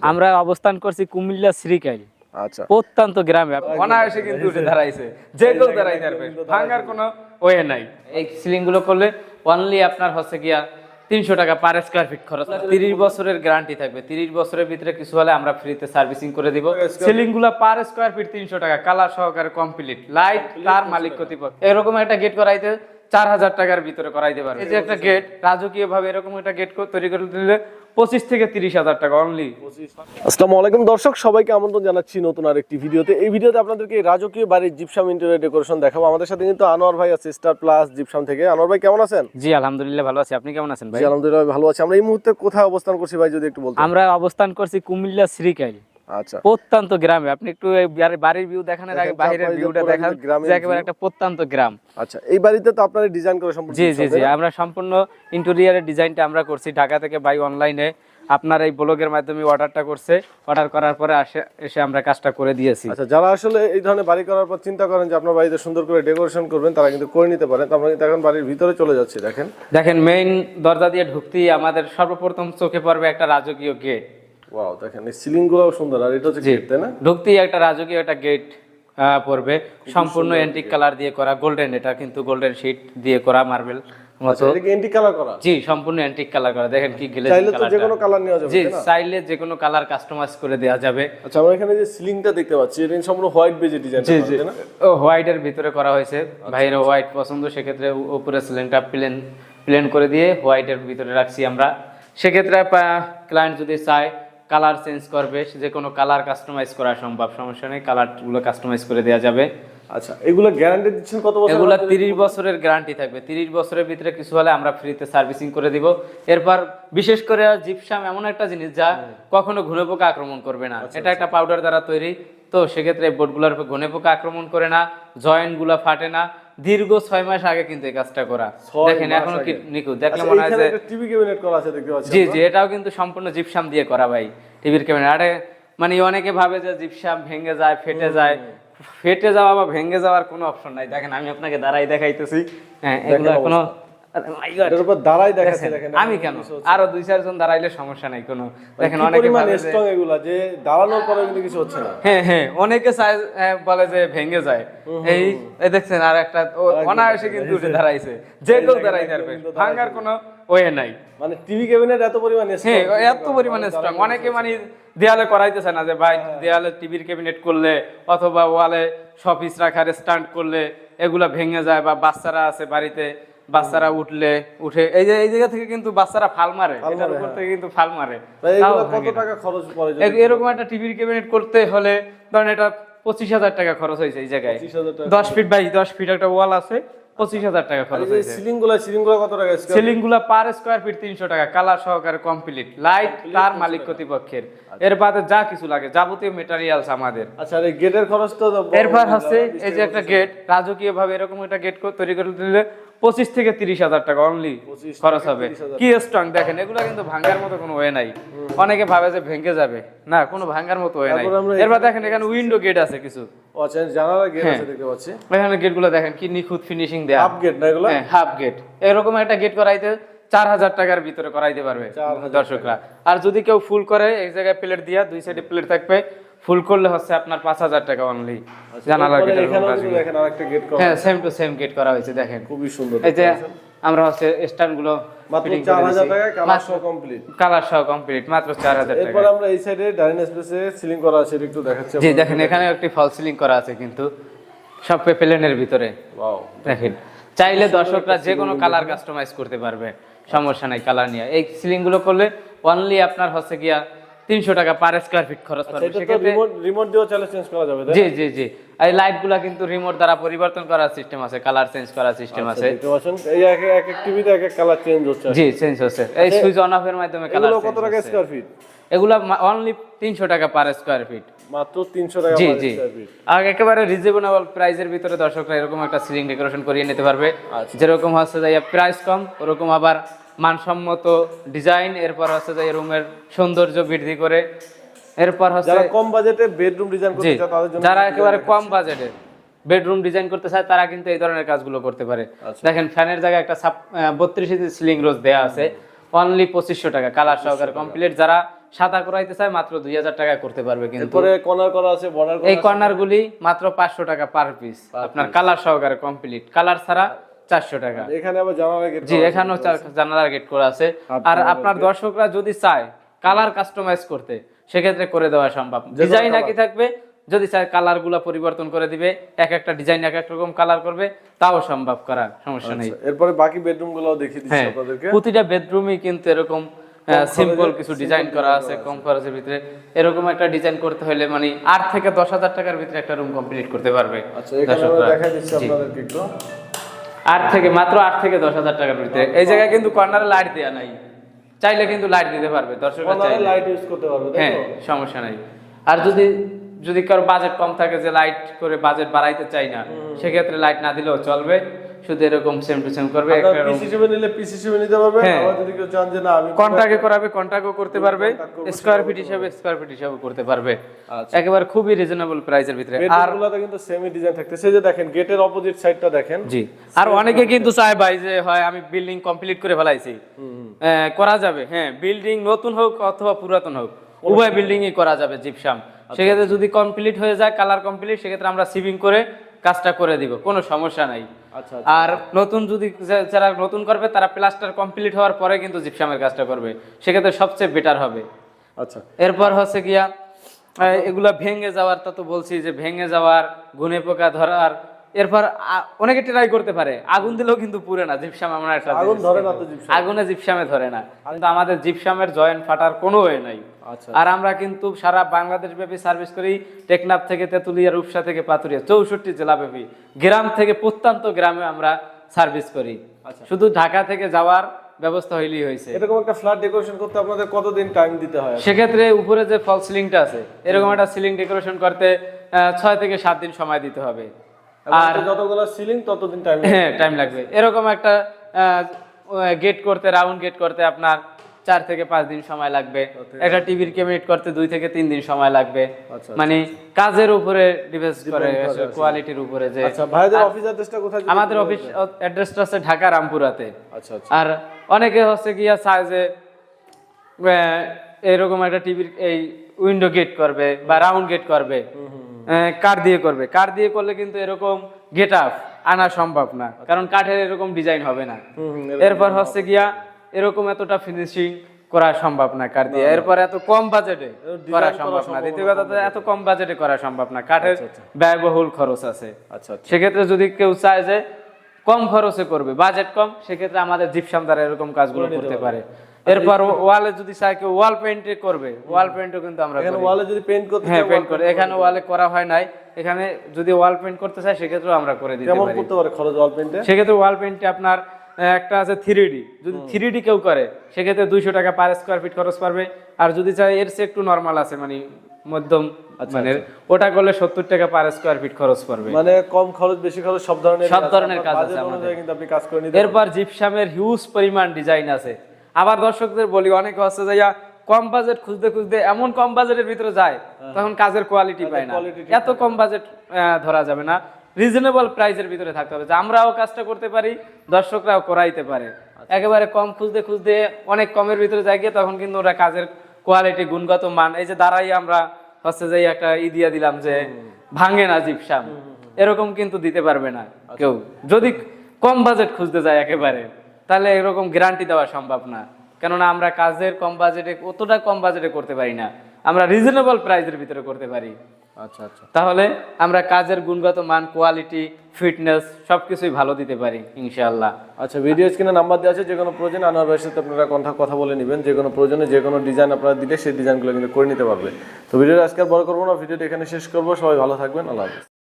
বলতে আমরা অবস্থান করছি কুমিল্লা শ্রীকাইল। আচ্ছা। প্রত্যন্ত গ্রামে। অনায়াসে কিন্তু উঠে দাঁড়াইছে। যে কেউ পারবে ভাঙার কোনো ওয়ে নাই। এই সিলিংগুলো করলে অনলি আপনার হচ্ছে গিয়া তিনশো টাকা পার স্কোয়ার ফিট খরচ। তিরিশ বছরের গ্যারান্টি থাকবে। তিরিশ বছরের ভিতরে কিছু হলে আমরা ফ্রিতে সার্ভিসিং করে দিব। সিলিংগুলো পার স্কোয়ার ফিট তিনশো টাকা। কালার সহকারে কমপ্লিট লাইট তার মালিক কর্তৃপক্ষ। এরকম একটা গেট করাইতে চার হাজার টাকার ভিতরে করাইতে পারবে। এই যে একটা গেট রাজকীয় ভাবে এরকম একটা গেট তৈরি করে দিলে পঁচিশ থেকে তিরিশ হাজার টাকা অনলি আসসালামু আলাইকুম দর্শক সবাইকে আমন্ত্রণ জানাচ্ছি নতুন আরেকটি ভিডিওতে। এই ভিডিওতে আপনাদেরকে রাজকীয় বাড়ির জিপসাম ইন্টেরিয়র ডেকোরেশন দেখাবো। আমাদের সাথে কিন্তু আনোয়ার ভাই আছে স্টার প্লাস জিপসাম থেকে। আনোয়ার ভাই কেমন আছেন? জি আলহামদুলিল্লাহ ভালো আছি। আপনি কেমন আছেন ভাই? আলহামদুলিল্লাহ ভালো আছি। আমরা এই মুহূর্তে কোথায় অবস্থান করছি ভাই যদি একটু বলতেন। আমরা অবস্থান করছি কুমিল্লা শ্রীকাইল। আচ্ছা। প্রত্যন্ত গ্রামে। আপনি একটু বাড়ির ভিউ দেখানোর আগে দেখেন, বাইরের ভিউটা দেখান। যে একেবারে একটা প্রত্যন্ত গ্রাম। আচ্ছা এই বাড়িতে তো আপনারা ডিজাইন করে সম্পূর্ণ জি জি জি। আমরা সম্পূর্ণ ইন্টেরিয়ারের ডিজাইনটা আমরা করছি। ঢাকা থেকে বাই অনলাইনে আপনার এই ব্লগের মাধ্যমে অর্ডারটা করছে। অর্ডার করার পরে আসে এসে আমরা কাজটা করে দিয়েছি। আচ্ছা যারা আসলে এই ধরনের বাড়ি করার পর চিন্তা করেন যে আপনার বাড়িতে সুন্দর করে ডেকোরেশন করবেন তারা কিন্তু করে নিতে পারেন। আমরা কিন্তু এখন বাড়ির ভিতরে চলে যাচ্ছি দেখেন। দেখেন মেইন দরজা দিয়ে ঢুকতেই আমাদের সর্বপ্রথম চোখে পড়বে একটা রাজকীয় গেট ওয়াও দেখেন এই সুন্দর আর এটা হচ্ছে তাই না? ঢুকতেই একটা রাজকীয় একটা গেট পড়বে। সম্পূর্ণ অ্যান্টিক কালার দিয়ে করা গোল্ডেন এটা কিন্তু গোল্ডেন শিট দিয়ে করা মার্বেল মতো। এটা কালার করা? জি সম্পূর্ণ অ্যান্টিক কালার করা দেখেন কি গ্লেজ চাইলে যে কোনো কালার নেওয়া যাবে জি চাইলে যে কোনো কালার কাস্টমাইজ করে দেওয়া যাবে। আচ্ছা আমরা এখানে যে সিলিংটা দেখতে পাচ্ছি এটা সম্পূর্ণ হোয়াইট বেজে ডিজাইন জি জি। তাই না? ভিতরে করা হয়েছে। ভাইয়ের হোয়াইট পছন্দ সেক্ষেত্রে উপরে সিলিংটা প্লেন প্লেন করে দিয়ে হোয়াইটের ভিতরে রাখছি আমরা। সেক্ষেত্রে ক্লায়েন্ট যদি চায় কালার চেঞ্জ করবে যে কোনো কালার কাস্টমাইজ করা সম্ভব সমস্যা নেই কালারগুলো কাস্টমাইজ করে দেওয়া যাবে। আচ্ছা এগুলো গ্যারান্টি দিচ্ছেন কত বছর এগুলা তিরিশ বছরের গ্যারান্টি থাকবে। তিরিশ বছরের ভিতরে কিছু হলে আমরা ফ্রিতে সার্ভিসিং করে দিব। এরপর বিশেষ করে জিপসাম এমন একটা জিনিস যা কখনো ঘুনে পোকা আক্রমণ করবে না। এটা একটা পাউডার দ্বারা তৈরি। তো সেক্ষেত্রে এই বোর্ডগুলোর উপর ঘুনে পোকা আক্রমণ করে না জয়েন্টগুলা ফাটে না। দীর্ঘ ছয় মাস আগে কিন্তু এই কাজটা করা। দেখেন এখনও। নিখুঁত। দেখলে আচ্ছা, মনে হয় যে টিভি ক্যাবিনেট করা আছে দেখতে পাচ্ছি জি জি এটাও কিন্তু সম্পূর্ণ জিপসাম দিয়ে করা ভাই। টিভির ক্যামেরা। আরে মানে অনেকে ভাবে যে জিপসাম ভেঙে যায় ফেটে যায়। ফেটে যাওয়া বা ভেঙে যাওয়ার কোনো অপশন নাই। দেখেন আমি আপনাকে দাঁড়াই দেখাইতেছি। হ্যাঁ এগুলো কোনো আরে my God, এটার উপর দাঁড়াই দেখাচ্ছে দেখেন, দেখেন আমি কেন? আরও দুই চারজন দাঁড়াইলে সমস্যা নাই কোনো দেখেন কি অনেকে পরিমাণ ভাবে যে- স্ট্রং এগুলা? যে দাঁড়ানোর পরে কিন্তু কিছু হচ্ছে না। হ্যাঁ হ্যাঁ অনেকে হ্যাঁ, বলে যে ভেঙে যায়। এই দেখছেন আর একটা অনায়াসে কিন্তু দাঁড়াইছে। যে কেউ পারবে ভাঙার কোনো ওয়ে নাই। মানে টিভি ক্যাবিনেট এত পরিমাণ হ্যাঁ এত পরিমাণে স্ট্রং অনেকে মানে দেয়ালে করাইতেছে না যে ভাই দেয়ালে টিভির ক্যাবিনেট করলে অথবা ওয়ালে শপিস রাখার স্ট্যান্ড করলে এগুলা ভেঙে যায় বা বাচ্চারা আছে বাড়িতে বাচ্চারা উঠলে উঠে এই যে এই জায়গা থেকে কিন্তু বাচ্চারা ফাল মারে। এটার উপর থেকে কিন্তু ফাল মারে। কত টাকা খরচ পড়ে এরকম একটা টিভির ক্যাবিনেট করতে হলে ধরেন এটা পঁচিশ হাজার টাকা খরচ হয়েছে এই জায়গায়। দশ ফিট বাই দশ ফিট একটা ওয়াল আছে। পঁচিশ হাজার টাকা খরচ হয়েছে। সিলিংগুলা কত টাকা স্কয়ার পার স্কোয়ার ফিট তিনশো টাকা কালার সহকারে কমপ্লিট লাইট তার মালিক কর্তৃপক্ষের। এর বাদে যা কিছু লাগে যাবতীয় মেটারিয়ালস আমাদের। আচ্ছা এই গেটের খরচ তো এরপর হচ্ছে এই যে একটা গেট রাজকীয় ভাবে এরকম একটা গেট তৈরি করে দিলে পঁচিশ থেকে তিরিশ হাজার টাকা অনলি খরচ হবে। কি স্ট্রং দেখেন এগুলো কিন্তু ভাঙার মতো কোনো ওয়ে নাই। অনেকে ভাবে যে ভেঙে যাবে। না কোনো ভাঙার মতো ওয়ে নাই। এরপর দেখেন এখানে উইন্ডো গেট আছে কিছু। আচ্ছা হ্যাঁ। এখানে গেটগুলো দেখেন কি নিখুঁত ফিনিশিং দেয়া। হাফ গেট না এগুলো? হ্যাঁ হাফ গেট এরকম একটা গেট করাইতে চার হাজার টাকার ভিতরে করাইতে পারবে 4,000 দর্শকরা। আর যদি কেউ ফুল করে এক জায়গায় প্লেট দিয়া দুই সাইডে প্লেট থাকবে ফুল করলে হচ্ছে আপনার পাঁচ হাজার টাকা অনলি জানালা এরপরে গেটের হ্যাঁ সেম টু সেম গেট করা হয়েছে দেখেন। খুবই সুন্দর এই যে আমরা হচ্ছে স্ট্যান্ডগুলো মাত্র চার হাজার টাকায় কালার সহ কমপ্লিট কালার সহ কমপ্লিট মাত্র চার হাজার টাকা। এরপর আমরা এই সাইডে ডাইনিং স্পেসে সিলিং করা আছে একটু দেখাচ্ছি জি দেখেন এখানে একটি ফল সিলিং করা আছে কিন্তু সব প্লেনের ভিতরে। দেখেন চাইলে দর্শকরা যে কোনো কালার কাস্টমাইজ করতে পারবে সমস্যা নাই কালার নিয়ে। এই সিলিংগুলো করলে অনলি আপনার হচ্ছে গিয়া তিনশো টাকা পার স্কোয়ার ফিট খরচ পড়বে। সেক্ষেত্রে রিমোট রিমোট দিয়েও চাইলে চেঞ্জ করা যাবে জি জি জি। এই কিন্তু রিমোট দ্বারা পরিবর্তন করার সিস্টেম আছে কালার চেঞ্জ করার সিস্টেম আছে। এই এক এক এক টিভিতে এক এক কালার চেঞ্জ হচ্ছে। জি চেঞ্জ হচ্ছে। এই সুইচ অন অফ এর মাধ্যমে কালার কত টাকা স্কয়ার ফিট এগুলা অনলি তিনশো টাকা পার স্কোয়ার ফিট মাত্র 300 টাকা জি জি। আর একেবারে রিজনেবল প্রাইসের ভিতরে দর্শকরা এরকম একটা সিলিং ডেকোরেশন করিয়ে নিতে পারবে। যেরকম হচ্ছে যে প্রাইস কম ওরকম আবার মানসম্মত ডিজাইন এরপর হচ্ছে যে রুমের সৌন্দর্য বৃদ্ধি করে এরপর হচ্ছে যারা কম বাজেটে বেডরুম ডিজাইন করতে চায় তাদের জন্য যারা একেবারে কম বাজেটে বেডরুম ডিজাইন করতে চায় তারা কিন্তু এই ধরনের কাজগুলো করতে পারে। আচ্ছা। দেখেন ফ্যানের জায়গায় একটা বত্রিশ ইঞ্চি সিলিং রোজ দেওয়া আছে। অনলি পঁচিশশো টাকা কালার সহকারে কমপ্লিট যারা সাদা করাইতে চায় মাত্র দুই হাজার টাকা করতে পারবে কিন্তু। কর্নার করা আছে বর্ডার এই কর্নার গুলি মাত্র পাঁচশো টাকা পার পিস আপনার কালার সহকারে কমপ্লিট কালার ছাড়া চারশো টাকা। এখানে আবার জানালা গেট জি এখানেও জানালার গেট করা আছে। আর আপনার দর্শকরা যদি চায় কালার কাস্টমাইজ করতে সেক্ষেত্রে করে দেওয়া সম্ভব। ডিজাইন একই থাকবে। যদি চায় পরিবর্তন করে দিবে এক একটা ডিজাইন এক এক রকম কালার করবে তাও সম্ভব করা সমস্যা নেই। এরপরে বাকি বেডরুমগুলো দেখিয়ে দিচ্ছি হ্যাঁ আপনাদেরকে। প্রতিটা বেডরুমই কিন্তু এরকম সিম্পল কিছু ডিজাইন করা আছে কম খরচের ভিতরে। এরকম একটা ডিজাইন করতে হলে মানে আট থেকে দশ হাজার টাকার ভিতরে একটা রুম কমপ্লিট করতে পারবে আচ্ছা এখানে আমরা দিচ্ছি আপনাদেরকে একটু। আট থেকে মাত্র আট থেকে দশ হাজার টাকার ভিতরে। এই জায়গায় কিন্তু কর্নারে লাইট দেওয়া নাই। চাইলে কিন্তু লাইট দিতে পারবে দর্শক চাইলে। লাইট ইউজ করতে পারবে হ্যাঁ সমস্যা নাই। আর যদি যদি কারও বাজেট কম থাকে যে লাইট করে বাজেট বাড়াইতে চাই না সেক্ষেত্রে লাইট না দিলেও চলবে। শুধু এরকম সেম টু সেম করবে একটা পিস হিসেবে নিলে পিস হিসেবে নিতে পারবেন হ্যাঁ। আবার যদি কেউ চান যে না আমি কন্ট্রাক্টে করাবে কন্ট্রাক্টও করতে পারবে স্কোয়ার ফিট হিসাবে স্কোয়ার ফিট হিসাবে করতে পারবে। আচ্ছা। একেবারে খুবই রিজনেবল প্রাইসের ভিতরে। আর বেডরুমগুলোতে কিন্তু সেমি ডিজাইন থাকতেছে যে দেখেন গেটের অপোজিট সাইডটা দেখেন। জি। আর অনেকে কিন্তু চায় ভাই যে হয় আমি বিল্ডিং কমপ্লিট করে ফেলাইছি। করা যাবে হ্যাঁ বিল্ডিং নতুন হোক অথবা পুরাতন হোক উভয় বিল্ডিংই করা যাবে জিপসাম। সেক্ষেত্রে যদি কমপ্লিট হয়ে যায় কালার কমপ্লিট সেক্ষেত্রে আমরা সিভিং করে কাজটা করে দিব কোনো সমস্যা নাই। আচ্ছা আর নতুন যদি যারা নতুন করবে তারা প্লাস্টার কমপ্লিট হওয়ার পরে কিন্তু জিপসামের কাজটা করবে। সেক্ষেত্রে সবচেয়ে বেটার হবে। আচ্ছা। এরপর হচ্ছে গিয়া এগুলা ভেঙে যাওয়ার তা তো বলছি যে ভেঙে যাওয়ার গুনে পোকা ধরার এরপর অনেকে ট্রাই করতে পারে। আগুন দিলেও কিন্তু পুরে না জিপসাম আমরা একটা আগুন ধরে না তো আগুনে জিপসামে ধরে না। কিন্তু আমাদের জিপসামের জয়েন্ট ফাটার কোনো ওয়ে নাই। আচ্ছা আর আমরা কিন্তু সারা বাংলাদেশ ব্যাপী সার্ভিস করি টেকনাফ থেকে তেতুলিয়া রূপসা থেকে পাতুরিয়া চৌষট্টি জেলা ব্যাপী। গ্রাম থেকে প্রত্যন্ত গ্রামে আমরা সার্ভিস করি। আচ্ছা। শুধু ঢাকা থেকে যাওয়ার ব্যবস্থা হইলেই হয়েছে। এরকম একটা ফ্ল্যাট ডেকোরেশন করতে আপনাদের কতদিন টাইম দিতে হয়? সেক্ষেত্রে উপরে যে ফল সিলিংটা আছে এরকম একটা সিলিং ডেকোরেশন করতে ছয় থেকে সাত দিন সময় দিতে হবে। আর যতগুলো সিলিং ততদিন টাইম হ্যাঁ টাইম লাগবে। এরকম একটা গেট করতে রাউন্ড গেট করতে আপনার চার থেকে পাঁচ দিন সময় লাগবে। একটা টিভির ক্যাবিনেট করতে দুই থেকে তিন দিন সময় লাগবে। আচ্ছা, মানে কাজের উপরে ডিপেন্ড করে কোয়ালিটির উপরে যে আচ্ছা ভাইদের অফিস অ্যাড্রেসটা কোথায় আমাদের অফিস অ্যাড্রেসটা আছে ঢাকা রামপুরাতে। আচ্ছা আচ্ছা। আর অনেকে হচ্ছে গিয়া চায় যে এরকম একটা টিভির এই উইন্ডো গেট করবে বা রাউন্ড গেট করবে। কাঠ দিয়ে করবে। কাঠ দিয়ে করলে কিন্তু এরকম গেট আপ আনা সম্ভব না। কারণ কাঠের এরকম ডিজাইন হবে না। এরপর হচ্ছে গিয়া এরকম এতটা ফিনিশিং করা সম্ভব না কাঠ দিয়ে। এরপর এত কম বাজেটে করা সম্ভব না। দ্বিতীয় কথা হচ্ছে এত কম বাজেটে করা সম্ভব না। কাঠের ব্যয়বহুল খরচ আছে। আচ্ছা আচ্ছা। সেক্ষেত্রে যদি কেউ চায় যে কম খরচে করবে বাজেট কম সেক্ষেত্রে আমাদের জিপসাম দ্বারা এরকম কাজগুলো করতে পারে। এরপর ওয়ালে যদি চায় কেউ ওয়াল পেন্টে করবে ওয়াল পেন্টও কিন্তু আমরা এখানে ওয়ালে যদি পেইন্ট করতে হ্যাঁ চাই, পেন্ট করে। এখানে ওয়ালে করা হয় নাই। এখানে যদি ওয়াল পেন্ট করতে চায় সেক্ষেত্রেও আমরা করে দিতে কেমন পারি। করতে পারে খরচ ওয়াল পেইন্টে সেক্ষেত্রে ওয়াল পেন্টে আপনার একটা আছে থ্রি ডি যদি থ্রি ডি কেউ করে সেক্ষেত্রে দুইশো টাকা পার স্কোয়ার ফিট খরচ পারবে। আর যদি চায় এর চেয়ে একটু নর্মাল আছে মানে মধ্যম মানে ওটা করলে সত্তর টাকা পার স্কোয়ার ফিট খরচ পড়বে। মানে কম খরচ বেশি খরচ সব ধরনের সব ধরনের কাজ আছে আমাদের। কিন্তু আপনি কাজ করে নিতে এরপর জিপসামের হিউজ পরিমাণ ডিজাইন আছে। আবার দর্শকদের বলি অনেকে হচ্ছে যে কম বাজেট খুঁজতে খুঁজতে এমন কম বাজেটের ভিতরে যায় তখন কাজের কোয়ালিটি পায় না। এত কম বাজেট ধরা যাবে না। রিজনেবল প্রাইসের ভিতরে থাকতে হবে। যে আমরাও কাজটা করতে পারি দর্শকরাও করাইতে পারে। একেবারে কম খুঁজতে খুঁজতে অনেক কমের ভিতরে যাই গিয়ে তখন কিন্তু ওরা কাজের কোয়ালিটি গুণগত মান এই যে দাঁড়াই আমরা হচ্ছে যে একটা ই দিয়া দিলাম যে ভাঙে না জিপসাম। এরকম কিন্তু দিতে পারবে না কেউ। যদি কম বাজেট খুঁজতে যায় একেবারে তাহলে এরকম গ্যারান্টি দেওয়া সম্ভব না। কেননা আমরা কাজের কম বাজেটে অতটা কম বাজেটে করতে পারি না। আমরা রিজনেবল প্রাইসের ভিতরে করতে পারি। আচ্ছা আচ্ছা তাহলে আমরা কাজের গুণগত মান কোয়ালিটি ফিটনেস সবকিছুই ভালো দিতে পারি ইনশাআল্লাহ। আচ্ছা ভিডিও স্ক্রিনে নাম্বার দেওয়া আছে যে কোনো প্রয়োজনে আনোয়ার ভাইয়ের সাথে আপনারা কথা কথা বলে নেবেন। যে কোনো প্রয়োজনে যে কোনো ডিজাইন আপনারা দিলে সেই ডিজাইনগুলো কিন্তু করে নিতে পারবে। তো ভিডিওটা আজকে বড় করব না ভিডিওটা এখানে শেষ করব। সবাই ভালো থাকবেন আল্লাহ হাফিজ।